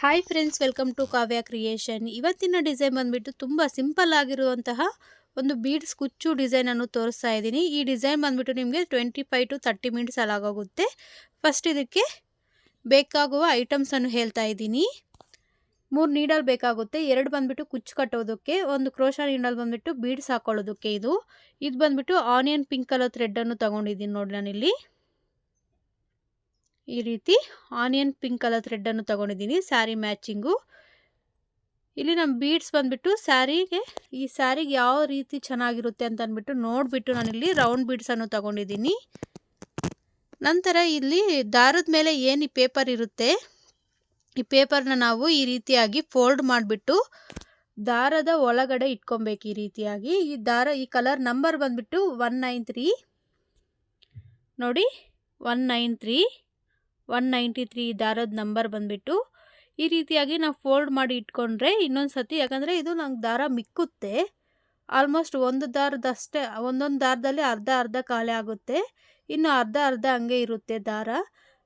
Hi friends welcome to Kavya creation ಇವತ್ತಿನ design ಬಂದುಬಿಟ್ಟು ತುಂಬ ಸಿಂಪಲ್ ಆಗಿರುವಂತಹ ಒಂದು ಬೀಡ್ಸ್ ಕುಚ್ಚು ಡಿಸೈನನ್ನು ತೋರಿಸ್ತಾ ಇದ್ದೀನಿ. ಈ ಡಿಸೈನ್ ಬಂದುಬಿಟ್ಟು ನಿಮಗೆ twenty five to thirty minutes ಅಲಾಗೋಗುತ್ತೆ first ಇದಕ್ಕೆ ಬೇಕಾಗುವ ಐಟಮ್ಸನ್ನು ಹೇಳ್ತಾ ಇದ್ದೀನಿ. ಮೂರು ನೀಡಲ್ ಬೇಕಾಗುತ್ತೆ. ಎರಡು ಬಂದುಬಿಟ್ಟು ಕುಚ್ಚು ಕಟ್ಟೋದಕ್ಕೆ, ಒಂದು ಕ್ರೋಶ ನೀಡಲ್ ಬಂದುಬಿಟ್ಟು ಬೀಡ್ಸ್ ಹಾಕೊಳ್ಳೋದಕ್ಕೆ ಇದು. ಇದು ಬಂದುಬಿಟ್ಟು ಆನಿಯನ್ ಪಿಂಕ್ ಕಲರ್ ಥ್ರೆಡ್ಡನ್ನು ತೊಗೊಂಡಿದ್ದೀನಿ ನೋಡಿ ನಾನಿಲ್ಲಿ. ಈ ರೀತಿ ಆನಿಯನ್ ಪಿಂಕ್ ಕಲರ್ ಥ್ರೆಡ್ಡನ್ನು ತೊಗೊಂಡಿದ್ದೀನಿ. ಸ್ಯಾರಿ ಮ್ಯಾಚಿಂಗು. ಇಲ್ಲಿ ನಮ್ಮ ಬೀಡ್ಸ್ ಬಂದುಬಿಟ್ಟು ಸ್ಯಾರಿಗೆ, ಈ ಸ್ಯಾರಿಗೆ ಯಾವ ರೀತಿ ಚೆನ್ನಾಗಿರುತ್ತೆ ಅಂತ ಅಂದ್ಬಿಟ್ಟು ನೋಡಿಬಿಟ್ಟು ನಾನಿಲ್ಲಿ ರೌಂಡ್ ಬೀಡ್ಸನ್ನು ತೊಗೊಂಡಿದ್ದೀನಿ. ನಂತರ ಇಲ್ಲಿ ದಾರದ ಮೇಲೆ ಏನು ಈ ಪೇಪರ್ ಇರುತ್ತೆ, ಈ ಪೇಪರ್ನ ನಾವು ಈ ರೀತಿಯಾಗಿ ಫೋಲ್ಡ್ ಮಾಡಿಬಿಟ್ಟು ದಾರದ ಒಳಗಡೆ ಇಟ್ಕೊಬೇಕು ಈ ರೀತಿಯಾಗಿ. ಈ ದಾರ, ಈ ಕಲರ್ ನಂಬರ್ ಬಂದುಬಿಟ್ಟು ಒನ್ ನೋಡಿ one nine three one ninety three ದಾರದ ನಂಬರ್ ಬಂದುಬಿಟ್ಟು, ಈ ರೀತಿಯಾಗಿ ನಾವು ಫೋಲ್ಡ್ ಮಾಡಿ ಇಟ್ಕೊಂಡ್ರೆ ಇನ್ನೊಂದು ಸತಿ, ಯಾಕಂದರೆ ಇದು ನಂಗೆ ದಾರ ಮಿಕ್ಕುತ್ತೆ. ಆಲ್ಮೋಸ್ಟ್ ಒಂದು ದಾರದಷ್ಟೇ, ಒಂದೊಂದು ದಾರದಲ್ಲಿ ಅರ್ಧ ಅರ್ಧ ಖಾಲಿ ಆಗುತ್ತೆ. ಇನ್ನು ಅರ್ಧ ಅರ್ಧ ಹಂಗೆ ಇರುತ್ತೆ ದಾರ.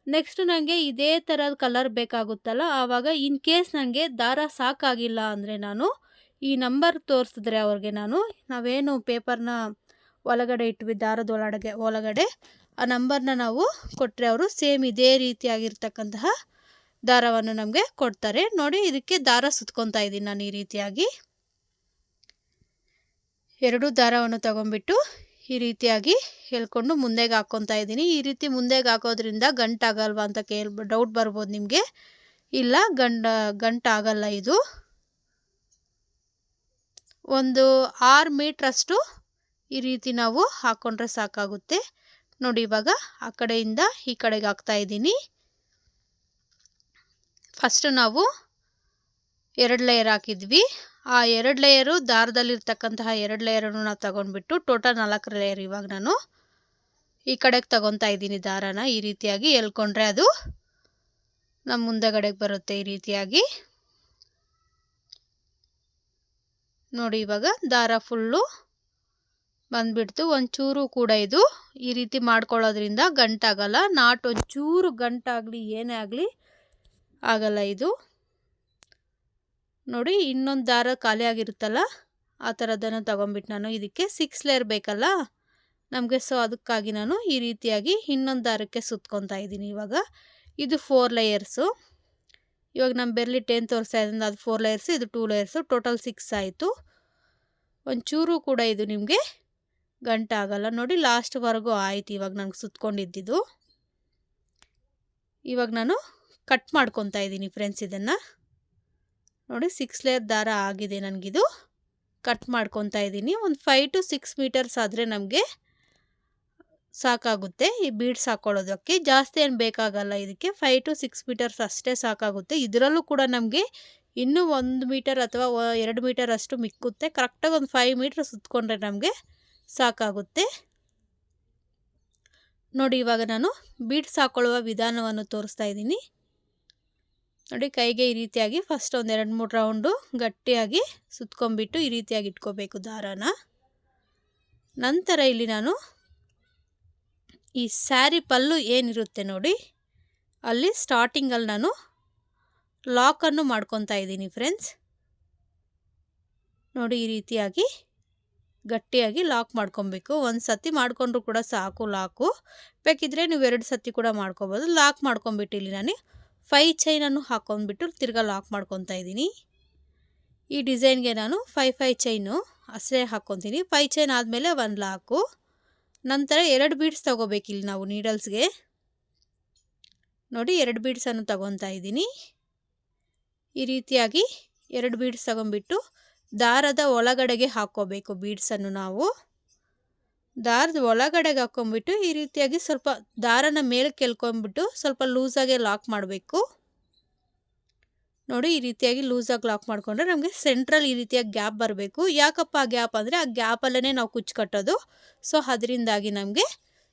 ನೆಕ್ಸ್ಟ್ ನನಗೆ ಇದೇ ಥರದ ಕಲರ್ ಬೇಕಾಗುತ್ತಲ್ಲ, ಆವಾಗ ಇನ್ ಕೇಸ್ ನನಗೆ ದಾರ ಸಾಕಾಗಿಲ್ಲ ಅಂದರೆ ನಾನು ಈ ನಂಬರ್ ತೋರಿಸಿದ್ರೆ ಅವ್ರಿಗೆ ನಾನು ನಾವೇನು ಪೇಪರ್ನ ಒಳಗಡೆ ಇಟ್ವಿ, ದಾರದ ಒಳಗಡೆ ಒಳಗಡೆ ಆ ನಂಬರ್ನ ನಾವು ಕೊಟ್ಟರೆ ಅವರು ಸೇಮ್ ಇದೇ ರೀತಿಯಾಗಿರ್ತಕ್ಕಂತಹ ದಾರವನ್ನು ನಮಗೆ ಕೊಡ್ತಾರೆ. ನೋಡಿ, ಇದಕ್ಕೆ ದಾರ ಸುತ್ಕೊತಾ ಇದ್ದೀನಿ ನಾನು ಈ ರೀತಿಯಾಗಿ. ಎರಡು ದಾರವನ್ನು ತಗೊಂಡ್ಬಿಟ್ಟು ಈ ರೀತಿಯಾಗಿ ಹೇಳ್ಕೊಂಡು ಮುಂದೆಗೆ ಹಾಕ್ಕೊತಾ ಇದ್ದೀನಿ. ಈ ರೀತಿ ಮುಂದೆಗೆ ಹಾಕೋದ್ರಿಂದ ಗಂಟಾಗಲ್ವಾ ಅಂತ ಕೇಳ್ ಡೌಟ್ ಬರ್ಬೋದು ನಿಮಗೆ. ಇಲ್ಲ, ಗಂಡ, ಗಂಟಾಗಲ್ಲ ಇದು. ಒಂದು ಆರು ಮೀಟ್ರಷ್ಟು ಈ ರೀತಿ ನಾವು ಹಾಕ್ಕೊಂಡ್ರೆ ಸಾಕಾಗುತ್ತೆ. ನೋಡಿ ಇವಾಗ ಆ ಕಡೆಯಿಂದ ಈ ಕಡೆಗೆ ಹಾಕ್ತಾ ಇದ್ದೀನಿ. ಫಸ್ಟ್ ನಾವು ಎರಡು ಲೇಯರ್ ಹಾಕಿದ್ವಿ. ಆ ಎರಡು ಲೇಯರು ದಾರದಲ್ಲಿರ್ತಕ್ಕಂತಹ ಎರಡು ಲೇಯರನ್ನು ನಾವು ತಗೊಂಡ್ಬಿಟ್ಟು ಟೋಟಲ್ ನಾಲ್ಕು ಲೇಯರ್ ಇವಾಗ ನಾನು ಈ ಕಡೆಗೆ ತಗೊತಾ ಇದ್ದೀನಿ ದಾರನ. ಈ ರೀತಿಯಾಗಿ ಎಲ್ಕೊಂಡ್ರೆ ಅದು ನಮ್ಮ ಮುಂದೆಗಡೆಗೆ ಬರುತ್ತೆ ಈ ರೀತಿಯಾಗಿ. ನೋಡಿ ಇವಾಗ ದಾರ ಫುಲ್ಲು ಬಂದ್ಬಿಡ್ತು. ಒಂಚೂರು ಕೂಡ ಇದು ಈ ರೀತಿ ಮಾಡ್ಕೊಳ್ಳೋದ್ರಿಂದ ಗಂಟಾಗಲ್ಲ. ನಾಟ್ ಒಂಚೂರು ಗಂಟಾಗಲಿ, ಏನೇ ಆಗಲಿ ಆಗಲ್ಲ ಇದು. ನೋಡಿ, ಇನ್ನೊಂದು ದಾರ ಖಾಲಿ ಆಗಿರುತ್ತಲ್ಲ, ಆ ಥರದ್ದನ್ನು ತೊಗೊಂಬಿಟ್ಟು ನಾನು ಇದಕ್ಕೆ ಸಿಕ್ಸ್ ಲೇಯರ್ ಬೇಕಲ್ಲ? ನಮಗೆ ಸೊ ಅದಕ್ಕಾಗಿ ನಾನು ಈ ರೀತಿಯಾಗಿ ಇನ್ನೊಂದು ದಾರಕ್ಕೆ ಸುತ್ಕೊತಾ ಇದ್ದೀನಿ ಇವಾಗ. ಇದು ಫೋರ್ ಲೇಯರ್ಸು ಇವಾಗ ನಮ್ಮ ಬೆರಲಿ ಟೆನ್ ತೋರಿಸ್ತಾ ಇದ್ದೀನಿ ಅದು ಫೋರ್ ಲೇಯರ್ಸು ಇದು ಟೂ ಲೇಯರ್ಸು ಟೋಟಲ್ ಸಿಕ್ಸ್ ಆಯಿತು. ಒಂಚೂರು ಕೂಡ ಇದು ನಿಮಗೆ ಗಂಟೆ ಆಗಲ್ಲ ನೋಡಿ ಲಾಸ್ಟ್ವರೆಗೂ ಆಯ್ತು ಇವಾಗ ನನಗೆ ಸುತ್ಕೊಂಡಿದ್ದಿದ್ದು ಇವಾಗ ನಾನು ಕಟ್ ಮಾಡ್ಕೊತಾ ಇದ್ದೀನಿ ಫ್ರೆಂಡ್ಸ್ ಇದನ್ನು. ನೋಡಿ ಸಿಕ್ಸ್ ಲೇಯರ್ ದಾರ ಆಗಿದೆ ನನಗಿದು. ಕಟ್ ಮಾಡ್ಕೊತಾ ಇದ್ದೀನಿ. ಒಂದು ಫೈವ್ ಟು ಸಿಕ್ಸ್ ಮೀಟರ್ಸ್ ಆದರೆ ನಮಗೆ ಸಾಕಾಗುತ್ತೆ. ಈ ಬೀಡ್ಸ್ ಹಾಕ್ಕೊಳ್ಳೋದಕ್ಕೆ ಜಾಸ್ತಿ ಏನು ಬೇಕಾಗಲ್ಲ ಇದಕ್ಕೆ. ಫೈವ್ ಟು ಸಿಕ್ಸ್ ಮೀಟರ್ಸ್ ಅಷ್ಟೇ ಸಾಕಾಗುತ್ತೆ. ಇದರಲ್ಲೂ ಕೂಡ ನಮಗೆ ಇನ್ನೂ ಒಂದು ಮೀಟರ್ ಅಥವಾ ಎರಡು ಮೀಟರ್ ಅಷ್ಟು ಮಿಕ್ಕುತ್ತೆ. ಕರೆಕ್ಟಾಗಿ ಒಂದು ಫೈವ್ ಮೀಟ್ರ್ ಸುತ್ತಕೊಂಡ್ರೆ ನಮಗೆ ಸಾಕಾಗುತ್ತೆ. ನೋಡಿ ಇವಾಗ ನಾನು ಬೀಟ್ಸ್ ಹಾಕ್ಕೊಳ್ಳುವ ವಿಧಾನವನ್ನು ತೋರಿಸ್ತಾ ಇದ್ದೀನಿ. ನೋಡಿ ಕೈಗೆ ಈ ರೀತಿಯಾಗಿ ಫಸ್ಟ್ ಒಂದು ಎರಡು ಮೂರು ರೌಂಡು ಗಟ್ಟಿಯಾಗಿ ಸುತ್ಕೊಂಡ್ಬಿಟ್ಟು ಈ ರೀತಿಯಾಗಿ ಇಟ್ಕೋಬೇಕು ದಾರಾನ. ನಂತರ ಇಲ್ಲಿ ನಾನು ಈ ಸ್ಯಾರಿ ಪಲ್ಲು ಏನಿರುತ್ತೆ ನೋಡಿ, ಅಲ್ಲಿ ಸ್ಟಾರ್ಟಿಂಗಲ್ಲಿ ನಾನು ಲಾಕನ್ನು ಮಾಡ್ಕೊತಾ ಇದ್ದೀನಿ ಫ್ರೆಂಡ್ಸ್ ನೋಡಿ ಈ ರೀತಿಯಾಗಿ ಗಟ್ಟಿಯಾಗಿ ಲಾಕ್ ಮಾಡ್ಕೊಬೇಕು. ಒಂದು ಸತಿ ಮಾಡಿಕೊಂಡ್ರು ಕೂಡ ಸಾಕು ಲಾಕು. ಬೇಕಿದ್ರೆ ನೀವು ಎರಡು ಸತಿ ಕೂಡ ಮಾಡ್ಕೊಬೋದು. ಲಾಕ್ ಮಾಡ್ಕೊಂಬಿಟ್ಟು ಇಲ್ಲಿ ನಾನು ಫೈ ಚೈನನ್ನು ಹಾಕೊಂಡ್ಬಿಟ್ಟು ತಿರ್ಗಾ ಲಾಕ್ ಮಾಡ್ಕೊತಾ ಇದ್ದೀನಿ. ಈ ಡಿಸೈನ್ಗೆ ನಾನು ಫೈ ಫೈ ಚೈನು ಅಷ್ಟೇ ಹಾಕ್ಕೊತೀನಿ ಫೈ ಚೈನ್ ಆದಮೇಲೆ ಒಂದು ಲಾಕು. ನಂತರ ಎರಡು ಬೀಡ್ಸ್ ತೊಗೋಬೇಕಿಲ್ಲಿ ನಾವು ನೀಡಲ್ಸ್ಗೆ ನೋಡಿ ಎರಡು ಬೀಡ್ಸನ್ನು ತಗೊತಾ ಇದ್ದೀನಿ. ಈ ರೀತಿಯಾಗಿ ಎರಡು ಬೀಡ್ಸ್ ತಗೊಂಬಿಟ್ಟು ದಾರದ ಒಳಗಡೆಗೆ ಹಾಕ್ಕೋಬೇಕು ಬೀಡ್ಸನ್ನು ನಾವು. ದಾರದ ಒಳಗಡೆಗೆ ಹಾಕ್ಕೊಂಬಿಟ್ಟು ಈ ರೀತಿಯಾಗಿ ಸ್ವಲ್ಪ ದಾರನ ಮೇಲೆ ಕೆಲ್ಕೊಂಬಿಟ್ಟು ಸ್ವಲ್ಪ ಲೂಸಾಗೆ ಲಾಕ್ ಮಾಡಬೇಕು. ನೋಡಿ ಈ ರೀತಿಯಾಗಿ ಲೂಸಾಗಿ ಲಾಕ್ ಮಾಡಿಕೊಂಡ್ರೆ ನಮಗೆ ಸೆಂಟ್ರಲ್ ಈ ರೀತಿಯಾಗಿ ಗ್ಯಾಪ್ ಬರಬೇಕು. ಯಾಕಪ್ಪ ಆ ಗ್ಯಾಪ್ ಅಂದರೆ ಆ ಗ್ಯಾಪಲ್ಲೇ ನಾವು ಕುಚ್ಚು ಕಟ್ಟೋದು. ಸೊ ಅದರಿಂದಾಗಿ ನಮಗೆ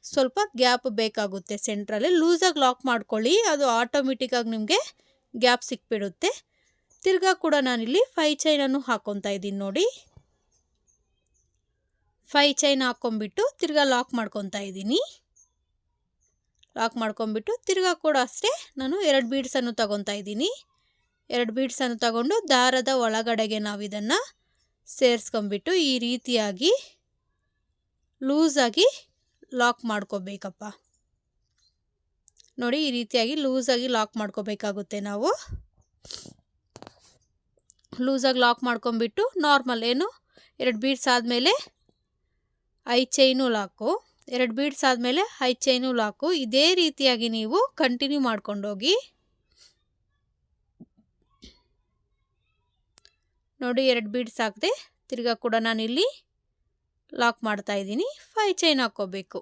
ಸ್ವಲ್ಪ ಗ್ಯಾಪ್ ಬೇಕಾಗುತ್ತೆ ಸೆಂಟ್ರಲ್ಲಿ ಲೂಸಾಗಿ ಲಾಕ್ ಮಾಡ್ಕೊಳ್ಳಿ, ಅದು ಆಟೋಮೆಟಿಕ್ಕಾಗಿ ನಿಮಗೆ ಗ್ಯಾಪ್ ಸಿಕ್ಬಿಡುತ್ತೆ. ತಿರ್ಗಾ ಕೂಡ ನಾನಿಲ್ಲಿ ಫೈ ಚೈನನ್ನು ಹಾಕೊತಾ ಇದ್ದೀನಿ ನೋಡಿ. ಫೈ ಚೈನ್ ಹಾಕ್ಕೊಂಬಿಟ್ಟು ತಿರ್ಗಾ ಲಾಕ್ ಮಾಡ್ಕೊತಾ ಇದ್ದೀನಿ. ಲಾಕ್ ಮಾಡ್ಕೊಂಬಿಟ್ಟು ತಿರ್ಗಾ ಕೂಡ ಅಷ್ಟೇ ನಾನು ಎರಡು ಬೀಡ್ಸನ್ನು ತಗೊತಾ ಇದ್ದೀನಿ. ಎರಡು ಬೀಡ್ಸನ್ನು ತಗೊಂಡು ದಾರದ ಒಳಗಡೆಗೆ ನಾವು ಇದನ್ನು ಸೇರಿಸ್ಕೊಂಬಿಟ್ಟು ಈ ರೀತಿಯಾಗಿ ಲೂಸಾಗಿ ಲಾಕ್ ಮಾಡ್ಕೋಬೇಕಪ್ಪ. ನೋಡಿ ಈ ರೀತಿಯಾಗಿ ಲೂಸಾಗಿ ಲಾಕ್ ಮಾಡ್ಕೋಬೇಕಾಗುತ್ತೆ ನಾವು. ಲೂಸಾಗಿ ಲಾಕ್ ಮಾಡ್ಕೊಂಬಿಟ್ಟು ನಾರ್ಮಲ್ ಏನು? ಎರಡು ಬೀಡ್ಸ್ ಆದಮೇಲೆ ಐ ಚೈನು ಲಾಕು. ಎರಡು ಬೀಡ್ಸ್ ಆದಮೇಲೆ ಐ ಚೈನು ಲಾಕು. ಇದೇ ರೀತಿಯಾಗಿ ನೀವು ಕಂಟಿನ್ಯೂ ಮಾಡ್ಕೊಂಡೋಗಿ ನೋಡಿ ಎರಡು ಬೀಡ್ಸ್ ಹಾಕಿದೆ ತಿರ್ಗಾ ಕೂಡ ನಾನಿಲ್ಲಿ ಲಾಕ್ ಮಾಡ್ತಾ ಇದ್ದೀನಿ. ಫೈ ಚೈನ್ ಹಾಕ್ಕೋಬೇಕು.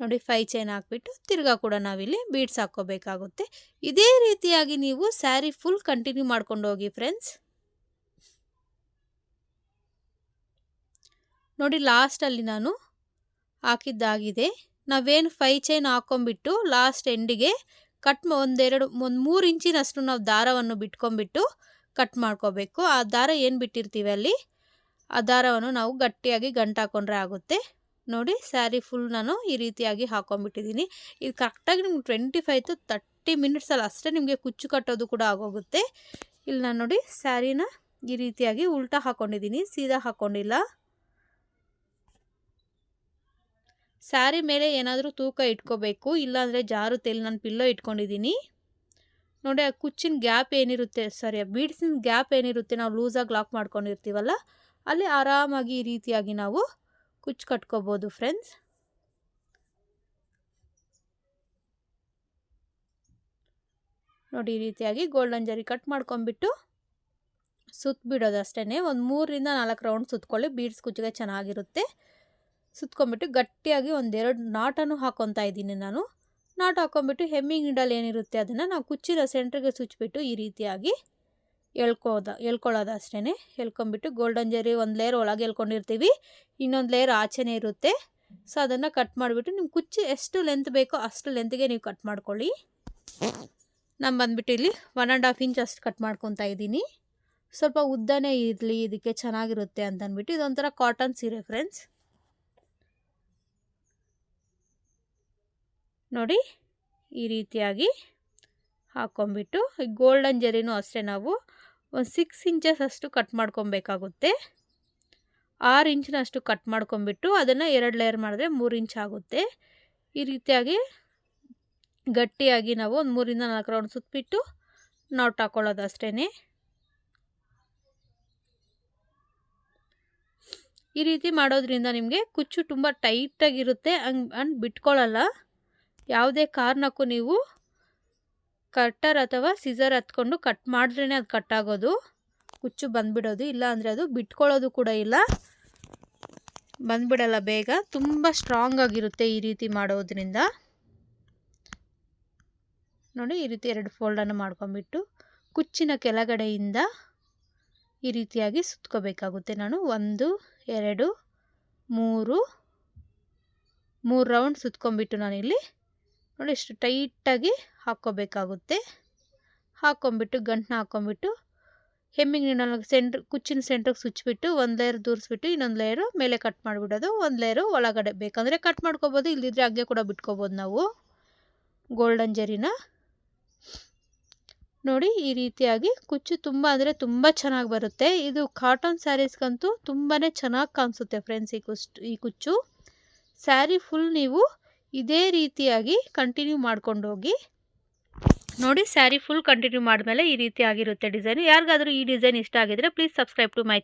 ನೋಡಿ ಫೈ ಚೈನ್ ಹಾಕ್ಬಿಟ್ಟು ತಿರ್ಗಾ ಕೂಡ ನಾವಿಲ್ಲಿ ಬೀಡ್ಸ್ ಹಾಕ್ಕೋಬೇಕಾಗುತ್ತೆ. ಇದೇ ರೀತಿಯಾಗಿ ನೀವು ಸ್ಯಾರಿ ಫುಲ್ ಕಂಟಿನ್ಯೂ ಮಾಡ್ಕೊಂಡು ಹೋಗಿ ಫ್ರೆಂಡ್ಸ್ ನೋಡಿ ಲಾಸ್ಟಲ್ಲಿ ನಾನು ಹಾಕಿದ್ದಾಗಿದೆ. ನಾವೇನು ಫೈ ಚೈನ್ ಹಾಕ್ಕೊಂಬಿಟ್ಟು ಲಾಸ್ಟ್ ಎಂಡಿಗೆ ಕಟ್ ಒಂದೆರಡು, ಒಂದು ಮೂರು ಇಂಚಿನಷ್ಟು ನಾವು ದಾರವನ್ನು ಬಿಟ್ಕೊಂಬಿಟ್ಟು ಕಟ್ ಮಾಡ್ಕೋಬೇಕು. ಆ ದಾರ ಏನು ಬಿಟ್ಟಿರ್ತೀವಿ ಅಲ್ಲಿ? ಆ ದಾರವನ್ನು ನಾವು ಗಟ್ಟಿಯಾಗಿ ಗಂಟು ಹಾಕೊಂಡ್ರೆ ಆಗುತ್ತೆ. ನೋಡಿ ಸ್ಯಾರಿ ಫುಲ್ ನಾನು ಈ ರೀತಿಯಾಗಿ ಹಾಕೊಂಡ್ಬಿಟ್ಟಿದ್ದೀನಿ. ಇದು ಕರೆಕ್ಟಾಗಿ ನಿಮ್ಗೆ ಟ್ವೆಂಟಿ ಫೈವ್ ಟು ತರ್ಟಿ ಮಿನಿಟ್ಸಲ್ಲಿ ಅಷ್ಟೇ ನಿಮಗೆ ಕುಚ್ಚು ಕಟ್ಟೋದು ಕೂಡ ಆಗೋಗುತ್ತೆ. ಇಲ್ಲಿ ನಾನು ನೋಡಿ ಸ್ಯಾರಿನ ಈ ರೀತಿಯಾಗಿ ಉಲ್ಟಾ ಹಾಕ್ಕೊಂಡಿದ್ದೀನಿ ಸೀದಾ ಹಾಕ್ಕೊಂಡಿಲ್ಲ ಸ್ಯಾರಿ ಮೇಲೆ ಏನಾದರೂ ತೂಕ ಇಟ್ಕೋಬೇಕು, ಇಲ್ಲಾಂದರೆ ಜಾರು ಇಲ್ಲಿ ನಾನು ಪಿಲ್ಲೋ ಇಟ್ಕೊಂಡಿದ್ದೀನಿ. ನೋಡಿ ಆ ಕುಚ್ಚಿನ ಗ್ಯಾಪ್ ಏನಿರುತ್ತೆ ಸಾರಿ ಆ ಬೀಡ್ಸಿನ ಗ್ಯಾಪ್ ಏನಿರುತ್ತೆ, ನಾವು ಲೂಸಾಗಿ ಲಾಕ್ ಮಾಡ್ಕೊಂಡಿರ್ತೀವಲ್ಲ, ಅಲ್ಲಿ ಆರಾಮಾಗಿ ಈ ರೀತಿಯಾಗಿ ನಾವು ಕುಚ್ಚು ಕಟ್ಕೋಬೋದು ಫ್ರೆಂಡ್ಸ್ ನೋಡಿ, ಈ ರೀತಿಯಾಗಿ ಗೋಲ್ಡನ್ ಜರಿ ಕಟ್ ಮಾಡ್ಕೊಂಬಿಟ್ಟು ಸುತ್ತ ಬಿಡೋದು ಅಷ್ಟೇ ಒಂದು ಮೂರರಿಂದ ನಾಲ್ಕು ರೌಂಡ್ ಸುತ್ತಕೊಳ್ಳಿ ಬೀಡ್ಸ್ ಕುಚ್ಚಿಗೆ ಚೆನ್ನಾಗಿರುತ್ತೆ. ಸುತ್ಕೊಂಡ್ಬಿಟ್ಟು ಗಟ್ಟಿಯಾಗಿ ಒಂದೆರಡು ನಾಟನ್ನು ಹಾಕೊತಾ ಇದ್ದೀನಿ ನಾನು. ನಾಟ್ ಹಾಕ್ಕೊಂಬಿಟ್ಟು ಹೆಮ್ಮಿಂಗ್ ನೀಡಲ್ ಏನಿರುತ್ತೆ, ಅದನ್ನು ನಾವು ಕುಚ್ಚಿನ ಸೆಂಟ್ರಿಗೆ ಸುಚ್ಚಿಬಿಟ್ಟು ಈ ರೀತಿಯಾಗಿ ಎಳ್ಕೋದ ಎಳ್ಕೊಳ್ಳೋದು ಅಷ್ಟೇ ಎಳ್ಕೊಂಬಿಟ್ಟು ಗೋಲ್ಡನ್ ಜರಿ ಒಂದು ಲೇಯರ್ ಒಳಗೆ ಎಳ್ಕೊಂಡಿರ್ತೀವಿ. ಇನ್ನೊಂದು ಲೇಯರ್ ಆಚೆನೇ ಇರುತ್ತೆ. ಸೊ ಅದನ್ನು ಕಟ್ ಮಾಡಿಬಿಟ್ಟು ನಿಮ್ಮ ಕುಚ್ಚು ಎಷ್ಟು ಲೆಂತ್ ಬೇಕೋ ಅಷ್ಟು ಲೆಂತ್ಗೆ ನೀವು ಕಟ್ ಮಾಡ್ಕೊಳ್ಳಿ. ನಾನು ಬಂದುಬಿಟ್ಟು ಇಲ್ಲಿ ಒನ್ ಆ್ಯಂಡ್ ಹಾಫ್ ಇಂಚ್ ಅಷ್ಟು ಕಟ್ ಮಾಡ್ಕೊತಾ ಇದ್ದೀನಿ. ಸ್ವಲ್ಪ ಉದ್ದನೇ ಇರಲಿ, ಇದಕ್ಕೆ ಚೆನ್ನಾಗಿರುತ್ತೆ ಅಂತನ್ಬಿಟ್ಟು ಇದೊಂಥರ ಕಾಟನ್ ಸೀರೆ ಫ್ರೆಂಡ್ಸ್ ನೋಡಿ, ಈ ರೀತಿಯಾಗಿ ಹಾಕ್ಕೊಂಬಿಟ್ಟು ಗೋಲ್ಡನ್ ಜರಿನೂ ಅಷ್ಟೇ ನಾವು ಒಂದು ಸಿಕ್ಸ್ ಇಂಚಸ್ ಅಷ್ಟು ಕಟ್ ಮಾಡ್ಕೊಬೇಕಾಗುತ್ತೆ. ಆರು ಇಂಚಿನಷ್ಟು ಕಟ್ ಮಾಡ್ಕೊಂಬಿಟ್ಟು ಅದನ್ನು ಎರಡು ಲೇಯರ್ ಮಾಡಿದ್ರೆ ಮೂರು ಇಂಚ್ ಆಗುತ್ತೆ. ಈ ರೀತಿಯಾಗಿ ಗಟ್ಟಿಯಾಗಿ ನಾವು ಒಂದು ಮೂರಿಂದ ನಾಲ್ಕು ರೌಂಡ್ ಸುತ್ತಬಿಟ್ಟು ನಾಟ್ ಹಾಕ್ಕೊಳ್ಳೋದು ಅಷ್ಟೇ ಈ ರೀತಿ ಮಾಡೋದ್ರಿಂದ ನಿಮಗೆ ಕುಚ್ಚು ತುಂಬ ಟೈಟಾಗಿರುತ್ತೆ ಹಂಗೆ ಅಂಡ್ ಬಿಟ್ಕೊಳ್ಳಲ್ಲ ಯಾವುದೇ ಕಾರಣಕ್ಕೂ ನೀವು ಕಟ್ಟರ್ ಅಥವಾ ಸಿಸರ್ ಹತ್ಕೊಂಡು ಕಟ್ ಮಾಡಿದ್ರೇ ಅದು ಕಟ್ಟಾಗೋದು ಹುಚ್ಚು ಬಂದ್ಬಿಡೋದು ಇಲ್ಲ ಅಂದರೆ ಅದು ಬಿಟ್ಕೊಳ್ಳೋದು ಕೂಡ ಇಲ್ಲ. ಬಂದ್ಬಿಡಲ್ಲ ಬೇಗ. ತುಂಬ ಸ್ಟ್ರಾಂಗ್ ಆಗಿರುತ್ತೆ ಈ ರೀತಿ ಮಾಡೋದ್ರಿಂದ. ನೋಡಿ ಈ ರೀತಿ ಎರಡು ಫೋಲ್ಡನ್ನು ಮಾಡ್ಕೊಂಬಿಟ್ಟು ಕುಚ್ಚಿನ ಕೆಳಗಡೆಯಿಂದ ಈ ರೀತಿಯಾಗಿ ಸುತ್ಕೋಬೇಕಾಗುತ್ತೆ. ನಾನು ಒಂದು, ಎರಡು, ಮೂರು ಮೂರು ರೌಂಡ್ ಸುತ್ಕೊಂಬಿಟ್ಟು ನಾನಿಲ್ಲಿ ನೋಡಿ ಇಷ್ಟು ಟೈಟಾಗಿ ಹಾಕ್ಕೋಬೇಕಾಗುತ್ತೆ. ಹಾಕ್ಕೊಂಬಿಟ್ಟು ಗಂಟನ್ನ ಹಾಕ್ಕೊಂಬಿಟ್ಟು ಹೆಮ್ಮಿಂಗ್ ನೀಡಲ್ಲಿ ಸೆಂಟ್ರ್, ಕುಚ್ಚಿನ ಸೆಂಟ್ರಿಗೆ ಸುಚ್ಚಿಬಿಟ್ಟು, ಒಂದು ಲೇಯರ್ ದೂರಿಸ್ಬಿಟ್ಟು, ಇನ್ನೊಂದು ಲೇಯರು ಮೇಲೆ ಕಟ್ ಮಾಡಿಬಿಡೋದು. ಒಂದು ಲೇಯರು ಒಳಗಡೆ ಬೇಕಂದರೆ ಕಟ್ ಮಾಡ್ಕೊಬೋದು ಇಲ್ಲದಿದ್ರೆ ಹಾಗೆ ಕೂಡ ಬಿಟ್ಕೋಬೋದು ನಾವು. ಗೋಲ್ಡನ್ ಜರಿನ ನೋಡಿ, ಈ ರೀತಿಯಾಗಿ ಕುಚ್ಚು ತುಂಬ ಅಂದರೆ ತುಂಬ ಚೆನ್ನಾಗಿ ಬರುತ್ತೆ. ಇದು ಕಾಟನ್ ಸ್ಯಾರೀಸ್ಗಂತೂ ತುಂಬಾ ಚೆನ್ನಾಗಿ ಕಾಣಿಸುತ್ತೆ ಫ್ರೆಂಡ್ಸ್ ಈ ಕುಚ್ ಈ ಕುಚ್ಚು. ಸ್ಯಾರಿ ಫುಲ್ ನೀವು ಇದೇ ರೀತಿಯಾಗಿ ಕಂಟಿನ್ಯೂ ಮಾಡ್ಕೊಂಡು ಹೋಗಿ ನೋಡಿ ಸ್ಯಾರಿ ಫುಲ್ ಕಂಟಿನ್ಯೂ ಮಾಡಿದ್ಮೇಲೆ ಈ ರೀತಿ ಆಗಿರುತ್ತೆ ಡಿಸೈನ್ ಯಾರಿಗಾದರೂ ಈ ಡಿಸೈನ್ ಇಷ್ಟ ಆಗಿದ್ರೆ ಪ್ಲೀಸ್ ಸಬ್ಸ್ಕ್ರೈಬ್ ಟು ಮೈ